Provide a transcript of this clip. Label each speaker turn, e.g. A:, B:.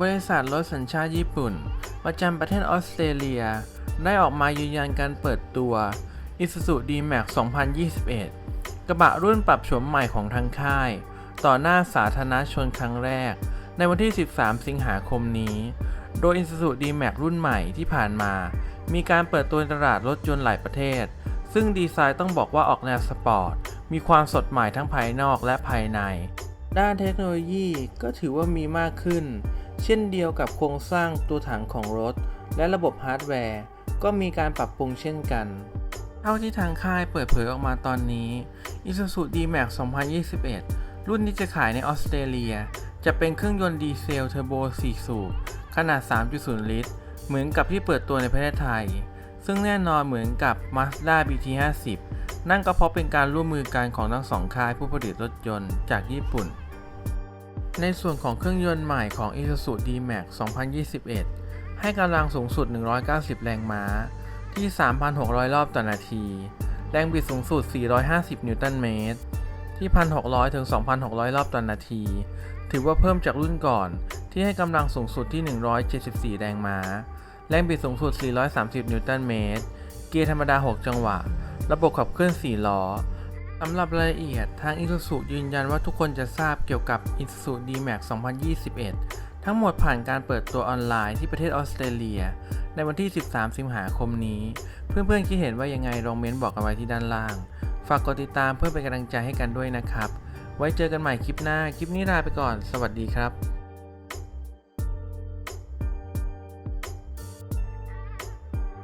A: บริษัทรถสัญชาติญี่ปุ่น ประจำประเทศออสเตรเลีย ได้ออกมายืนยันการเปิดตัว Isuzu D-Max 2021 กระบะรุ่นปรับโฉมใหม่ของทางค่าย ต่อหน้าสาธารณชนครั้งแรก ในวันที่ 13 สิงหาคมนี้ โดย Isuzu D-Max รุ่นใหม่ที่ผ่านมา มีการเปิดตัวในตลาดรถยนต์หลายประเทศ ซึ่งดีไซน์ต้องบอกว่าออกแนวสปอร์ต มีความสดใหม่ทั้งภายนอกและภายใน ด้านเทคโนโลยีก็ถือว่ามีมากขึ้น เช่นเดียวกับโครงสร้างตัวถังของรถ และระบบฮาร์ดแวร์ ก็มีการปรับปรุงเช่นกัน เท่าที่ทางค่ายเปิดเผยออกมาตอนนี้ Isuzu D-Max 2021 รุ่นที่จะขายในออสเตรเลีย จะเป็นเครื่องยนต์ดีเซลเทอร์โบ 4 สูบ ขนาด 3.0 ลิตร เหมือนกับที่เปิดตัวในประเทศไทย ซึ่งแน่นอนเหมือนกับ Mazda BT50 นั่นก็เพราะเป็นการร่วมมือกันของทั้งสองค่ายผู้ผลิตรถยนต์จากญี่ปุ่น ในส่วนของเครื่องยนต์ใหม่ของ Isuzu D-Max 2021 ให้กำลังสูงสุด 190 แรงม้า ที่ 3,600 รอบต่อนาที แรงบิดสูงสุด 450 นิวตันเมตร ที่ 1,600 ถึง 2,600 รอบต่อนาที ถือว่าเพิ่มจากรุ่นก่อนที่ให้กำลังสูงสุดที่ 174 แรงม้า แรงบิดสูงสุด 430 นิวตันเมตร เกียร์ธรรมดา 6 จังหวะ ระบบขับเคลื่อน 4 ล้อ สำหรับรายละเอียดทาง Isuzu ยืนยันว่าทุกคนจะทราบเกี่ยวกับ Isuzu D-Max 2021 ทั้งหมดผ่านการเปิดตัวออนไลน์ที่ประเทศออสเตรเลีย ในวันที่ 13 สิงหาคมนี้ เพื่อนๆคิดเห็นว่ายังไงลองเม้นบอกกันไว้ที่ด้านล่าง ฝากกดติดตามเพื่อเป็นกำลังใจให้กันด้วยนะครับ ไว้เจอกันใหม่คลิปหน้า คลิปนี้ลาไปก่อน สวัสดีครับ